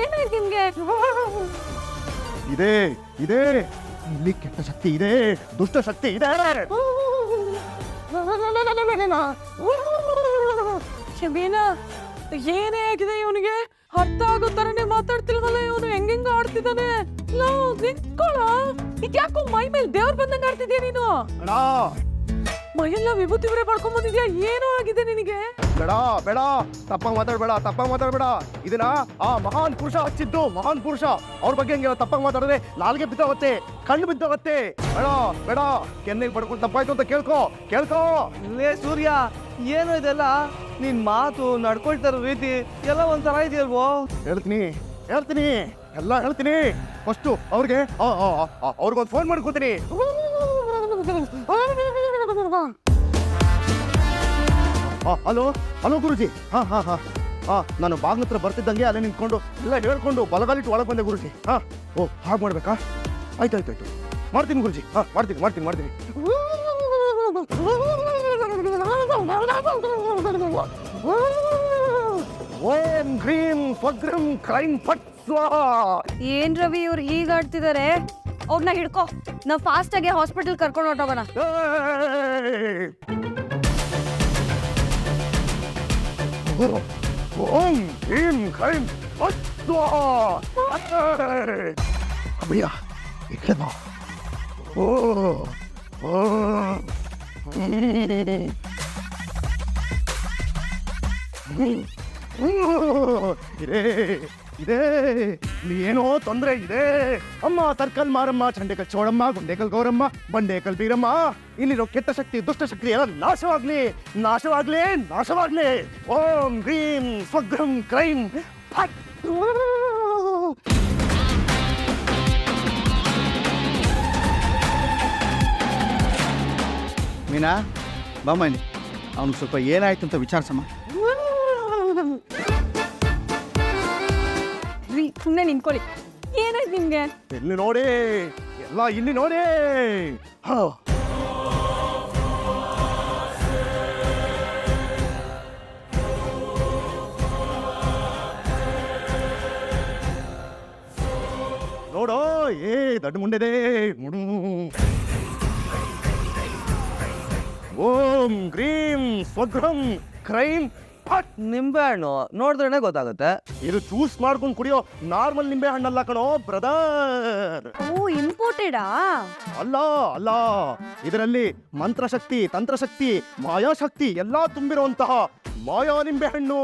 ಏನಾಯ್ತು ನಿಮ್ಗೆ? ಇದೆ ಇದೆ. ಇಲ್ಲಿ ಕೆಟ್ಟ ಶಕ್ತಿ ಇದೆ ದುಷ್ಟ ಶಕ್ತಿ ಇದೆ. ಶಬೀನಾ ಏನೇ ಆಗಿದೆ ಇವನಿಗೆ? ಅರ್ಥ ಆಗೋ ತರನೇ ಮಾತಾಡ್ತಿಲ್ವಲ್ಲ ಇವನು? ಹೆಂಗೆಂಗ ಆಡ್ತಿದ್ದಾನೆ. ನಿಂತ್ಕೊಳ. ಇದ್ಯಾಕೋ ಮೈ ಮೇಲೆ ದೇವ್ರ ಬಂದಂಗ ಆಡ್ತಿದ್ಯಾ ನೀನು? ಮೈಯೆಲ್ಲ ವಿಭೂತಿ ಬರೇ ಪಡ್ಕೊಂಡ್ಬಂದಿದ್ಯಾ ಏನೋ ಆಗಿದೆ ನಿನಗೆ? ಬೇಡ ಬೇಡ. ತಪ್ಪ ಮಾತಾಡ್ಬೇಡ ತಪ್ಪ ಮಾತಾಡ್ಬೇಡ. ಇದನ್ನ ಆ ಮಹಾನ್ ಪುರುಷ ಹಚ್ಚಿದ್ದು ಮಹಾನ್ ಪುರುಷ. ಅವ್ರ ಬಗ್ಗೆ ಹಂಗೆ ತಪ್ಪ ಮಾತಾಡಿದ್ರೆ ನಾಲ್ಗೆ ಬಿದ್ದೋಗತ್ತೆ ಕಣ್ಣು ಬಿದ್ದೋಗತ್ತೆ. ಬೇಡ ಬೇಡ. ಕೆನ್ನೆಗೆ ಪಡ್ಕೊಂಡು ತಪ್ಪಾಯ್ತು ಅಂತ ಕೇಳ್ಕೊ ಕೇಳ್ಕೊ. ಲೇ ಸೂರ್ಯ ಏನು ಇದೆಲ್ಲ? ನಿನ್ ಮಾತು ನಡ್ಕೊಳ್ತಾರ ರೀತಿ ಎಲ್ಲ ಒಂಥರ ಇದೆಯಲ್ವೋ? ಹೇಳ್ತೀನಿ ಹೇಳ್ತೀನಿ. ಎಲ್ಲ ಹೇಳ್ತೀನಿ. ಫಸ್ಟು ಅವ್ರಿಗೆ ಅವ್ರಿಗೊಂದು ಫೋನ್ ಮಾಡ್ಕೋತೀನಿ ಹಲೋ? ಹಲೋ ಗುರುಜಿ. ಹಾ ಹಾ ಹಾ. ಹಾ ನಾನು ಬಾಗ್ಲ ಹತ್ರ ಬರ್ತಿದ್ದಂಗೆ ಅಲ್ಲೇ ನಿಂತ್ಕೊಂಡು ಎಲ್ಲ ಹೇಳ್ಕೊಂಡು ಬಲಗಾಲಿಟ್ಟು ಒಳಗೆ ಬಂದೆ ಗುರುಜಿ. ಹಾ. ಓ ಹಾಗೆ ಮಾಡ್ಬೇಕಾ? ಆಯ್ತು ಆಯ್ತು ಆಯ್ತು. ಮಾಡ್ತೀನಿ ಗುರುಜಿ. ಹಾ ಮಾಡ್ತೀನಿ ಮಾಡ್ತೀನಿ ಮಾಡ್ತೀನಿ. ಓಂ ಗ್ರೀಂ ಫಗ್ರಂ ಕ್ರೈಂ ಪಟ್ ಏನ್ ರವಿ ಇವ್ರು ಈಗ ಆಡ್ತಿದಾರೆ? ಅವ್ರನ್ನ ಹಿಡ್ಕೋ ನಾವ್ ಫಾಸ್ಟ್ ಆಗಿ ಹಾಸ್ಪಿಟಲ್ ಕರ್ಕೊಂಡು ಹೊಟ್ಟೋಗೋಣ ಏಯ್! ಓಂ ಭೀಂ ಕ್ರೈಂ ಫಟ್ ಸ್ವಾಹಾ ಏಯ್! ಅಮ್ಮಯ್ಯ ಇಟ್ಲೆ ನೀ. ಇದೆ ಇಲ್ಲಿ ಏನೋ ತೊಂದರೆ ಇದೆ. ಅಮ್ಮ ತರ್ಕಲ್ ಮಾರಮ್ಮ ಚಂಡೆಕಲ್ ಚೋಳಮ್ಮ ಗುಂಡೆಕಲ್ ಗೌರಮ್ಮ ಬಂಡೇಕಲ್ ಬೀರಮ್ಮ. ಇಲ್ಲಿರೋ ಕೆಟ್ಟ ಶಕ್ತಿ ದುಷ್ಟ ಶಕ್ತಿ ಎಲ್ಲ ನಾಶವಾಗ್ಲಿ ನಾಶವಾಗ್ಲಿ ನಾಶವಾಗ್ಲಿ. ಓಂ ಗ್ರೀಂ ಸ್ವಗ್ರಂ ಕ್ರೈಂ ಫಟ್. ಮೀನಾ ಬಾಮನಿ ಅವನು ಸ್ವಲ್ಪ ಏನಾಯ್ತು ಅಂತ ವಿಚಾರಿಸಮ್ಮ. ರೀ ಸುಮ್ನೆ ನಿಂತ್ಕೊಳ್ಳಿ. ಏನಾಯ್ತು ನಿಮ್ಗೆ? ಇಲ್ಲಿ ನೋಡಿ, ಎಲ್ಲ ಇಲ್ಲಿ ನೋಡಿ. ಹ. ನೋಡೋ, ಏ, ದೊಡ್ಡ ಮುಂಡೆದೆ ನೋಡು ಓಂ, ಗ್ರೀಂ, ಸ್ವಗ್ರಂ, ಕ್ರೈಂ. ಫಟ್ ನಿಂಬೆ ಹಣ್ಣು. ನೋಡಿದ್ರೇನೆ ಗೊತ್ತಾಗುತ್ತೆ. ಇದು ಜ್ಯೂಸ್ ಮಾಡ್ಕೊಂಡು ಕುಡಿಯೋ ನಾರ್ಮಲ್ ನಿಂಬೆ ಹಣ್ಣಲ್ಲ ಕಣೋ ಬ್ರದರ್. ಓ ಇಂಪೋರ್ಟೆಡಾ ಅಲ್ಲ ಅಲ್ಲ. ಇದರಲ್ಲಿ ಮಂತ್ರಶಕ್ತಿ ತಂತ್ರಶಕ್ತಿ ಮಾಯಾಶಕ್ತಿ ಎಲ್ಲಾ ತುಂಬಿರುವಂತಹ ಮಾಯಾ ನಿಂಬೆ ಹಣ್ಣು.